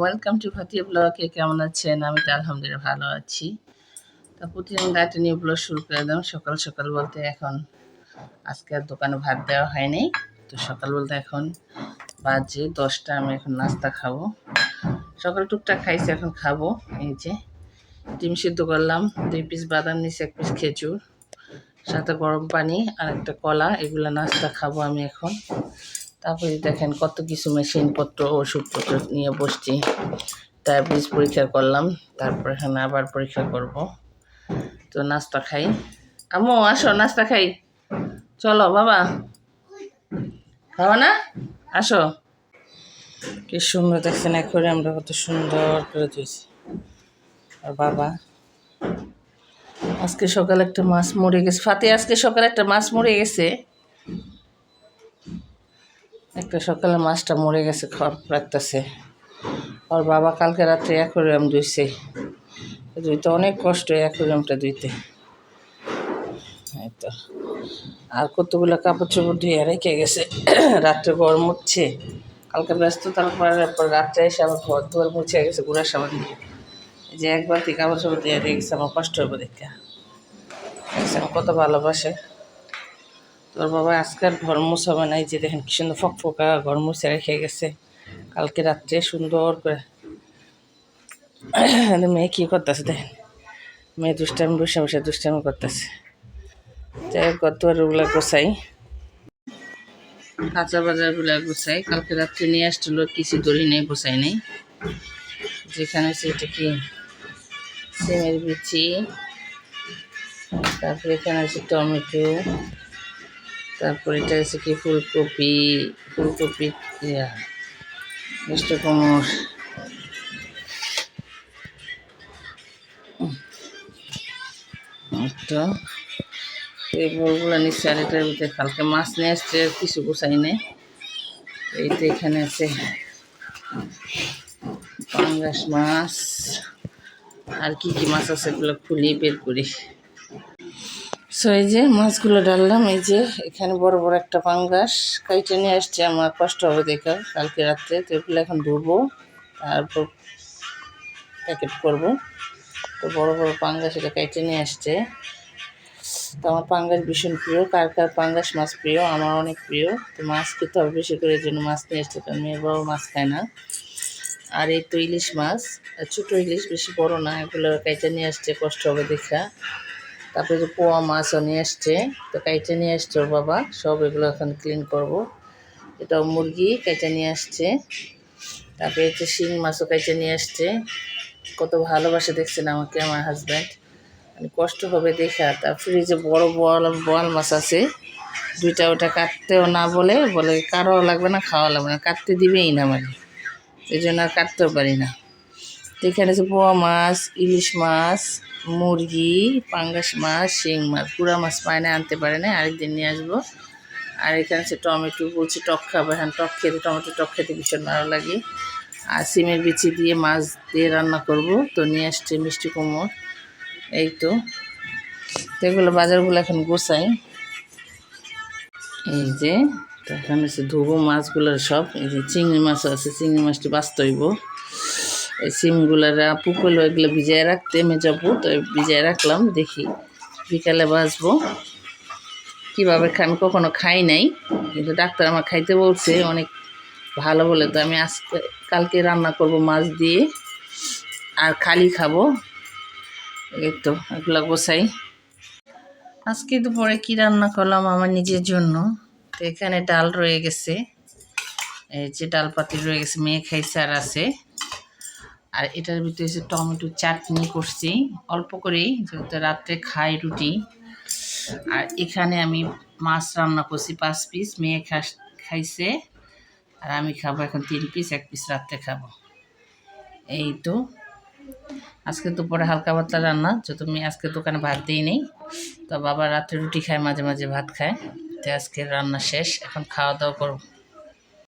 Welcome to Fatiha ব্লগে কেমন আছেন? আমি তো আলহামদুলিল্লাহ ভালো আছি। তা প্রতিদিন রাতে নিয়ে ব্লগ শুরু করে দিলাম। সকাল সকাল বলতে এখন আজকে আর দোকানে ভাত দেওয়া হয়নি। তো সকাল বলতে এখন বাজে দশটা, আমি এখন নাস্তা খাব। সকাল টুকটাক খাইছি, এখন খাব। এই যে ডিম সিদ্ধ করলাম। দুই পিস বাদাম নিচে এক পিস খেজুর, সাথে গরম পানি আর একটা কলা। এগুলো নাস্তা খাব আমি এখন। তারপরে দেখেন কত কিছু মেশিনপত্র, ওষুধপত্র নিয়ে বসছি। ডায়াবেটিস পরীক্ষা করলাম, তারপর এখানে আবার পরীক্ষা করব। তো নাস্তা খাই। আমো আসো, নাস্তা খাই। চলো, বাবা। খাওয়া না? আসো। কি সুন্দর দেখছেন করে আমরা কত সুন্দর করে ধুয়েছি আর বাবা, আজকে সকালে একটা মাছ মরে গেছে। ফাতে আজকে সকালে একটা মাছ মরে গেছে। একটা সকালে মাছটা মরে গেছে, খারাপ লাগতেছে। আর বাবা কালকে রাত্রে অ্যাকোরিয়াম ধুইছে। ধুইতে অনেক কষ্ট অ্যাকোরিয়ামটা ধুইতে। তো। আর কতগুলো কাপড় চোপড় ধুয়ে রেখে গেছে, রাত্রে গরম হচ্ছে কালকে ব্যস্ত তারপর রাত্রে এসে আমার ঘর দুয়ার মুছে গেছে গুড়ার সাবান দিয়ে। যে একবার থেকে কাপড় চোপড় দিয়ে রেখেছে আমার কষ্ট হবে দেখা। আমার কত ভালোবাসে। তোর বাবা আজকাল ঘর মোছাবে নাই, যে দেখেন কি সুন্দর ফক ফকা ঘর মুছে রেখে গেছে। কালকে রাত্রে সুন্দর করে। মেয়ে কী করতেছে দেখেন? মেয়ে দুষ্টামি, বসে বসে দুষ্টামি করতেছে। যাই হোক ওগুলো গোছাই। কাঁচা বাজারগুলো গোছাই। কালকে রাত্রে নিয়ে আসছিল, কিছু দড়ি নেই গোছাই নেই। যেখানে সেটা কি? সিমের বিচি। তারপরে এখানে আছে টমেটো। তারপর এটা হচ্ছে কি ফুলকপি ফুলকপি, ইয়া, মিষ্টি এই বলগুলো নিচ্ছে আর এটার ভিতরে কালকে মাছ নিয়ে আসছে কিছু গোছাই নেই। এইটা এখানে আছে পাঙ্গাস মাছ। আর কি কি মাছ আছে এগুলো খুলি বের করি। সো এই যে মাছগুলো ডাললাম, এই যে এখানে বড় বড় একটা পাঙ্গাস। কাইটে নিয়ে আসছে আমার? কষ্ট হবে দেখা কালকে রাত্রে। তো এগুলো এখন ধুবো, তারপর প্যাকেট করব। তো বড় বড় পাঙ্গাস, এটা কাইটে নিয়ে আসছে? তো আমার পাঙ্গাস ভীষণ প্রিয়। কার কার পাঙ্গাস মাছ প্রিয়? আমার অনেক প্রিয়। তো মাছ খেতে হবে বেশি করে জন্য মাছ নিয়ে আসছে। কারণ মেয়ের বাবা মাছ খায় না। আর এই তো ইলিশ মাছ। ছোটো ইলিশ বেশি বড় না, এগুলো কাইটে নিয়ে আসছে? কষ্ট হবে দেখা। তারপরে যে পোয়া মাছও নিয়ে এসছে, তো কাইটে নিয়ে এসছে ওর বাবা, সব এগুলো এখন ক্লিন করব। এটাও মুরগি কাইটে নিয়ে আসছে। তারপরে হচ্ছে শিং মাছও কাইটে নিয়ে আসছে। কত ভালোবাসে দেখছেন আমাকে আমার হাজব্যান্ড মানে কষ্ট হবে দেখা। তার ফ্রিজে বড় বল বল মাছ আছে। দুইটা ওটা কাটতেও না বলে বলে কারও লাগবে না, খাওয়া লাগবে না। কাটতে দিবেই না মানে। এই জন্য আর কাটতেও পারি না। তো এখানে আছে পোয়া মাছ, ইলিশ মাছ, মুরগি, পাঙ্গাস মাছ, শিং মাছ। পুরা মাছ পায় না, আনতে পারে না, আরেকদিন নিয়ে আসব। আর এখানে আছে টমেটো, বলছি টক খাব। হ্যাঁ টক খেতে, টমেটো টক খেতে ভীষণ ভালো লাগে। আর সিমের বিচি দিয়ে মাছ দিয়ে রান্না করব। তো নিয়ে আসছে মিষ্টি কুমড়। এই তো। এগুলো বাজারগুলো এখন গোছাই। এই যে, তো এখানে হচ্ছে ধুবো মাছগুলোর সব। এই যে চিংড়ি মাছও আছে, চিংড়ি মাছটি বাস্তইব এই সিমগুলারা পুকুল এগুলো ভিজায় রাখতে মেজাবো তো ভিজায় রাখলাম, দেখি বিকালে বাসবো কীভাবে আমি কখনো খাই নাই, কিন্তু ডাক্তার আমার খাইতে বলছে, অনেক ভালো বলে। তো আমি আজকে, কালকে রান্না করব মাছ দিয়ে, আর খালি খাব। এই তো, এগুলো গোছাই। আজকে দুপুরে কী রান্না করলাম আমার নিজের জন্য? তো এখানে ডাল রয়ে গেছে, এই যে ডাল পাতি রয়ে গেছে, মেয়ে খাইছে আর আছে। আর এটার ভিতরে হচ্ছে টমেটো চাটনি করছি, অল্প করেই যেহেতু রাত্রে খাই রুটি। আর এখানে আমি মাছ রান্না করছি, পাঁচ পিস মেয়ে খাইছে। আর আমি খাব এখন তিন পিস এক পিস রাত্রে খাব। এই তো। আজকে দুপুরে হালকা পাতলা রান্না যত মেয়ে আজকে দোকানে ভাত দিই নেই, তো বাবা রাত্রে রুটি খায়, মাঝে মাঝে ভাত খায়। তো আজকে রান্না শেষ, এখন খাওয়া দাওয়া করব।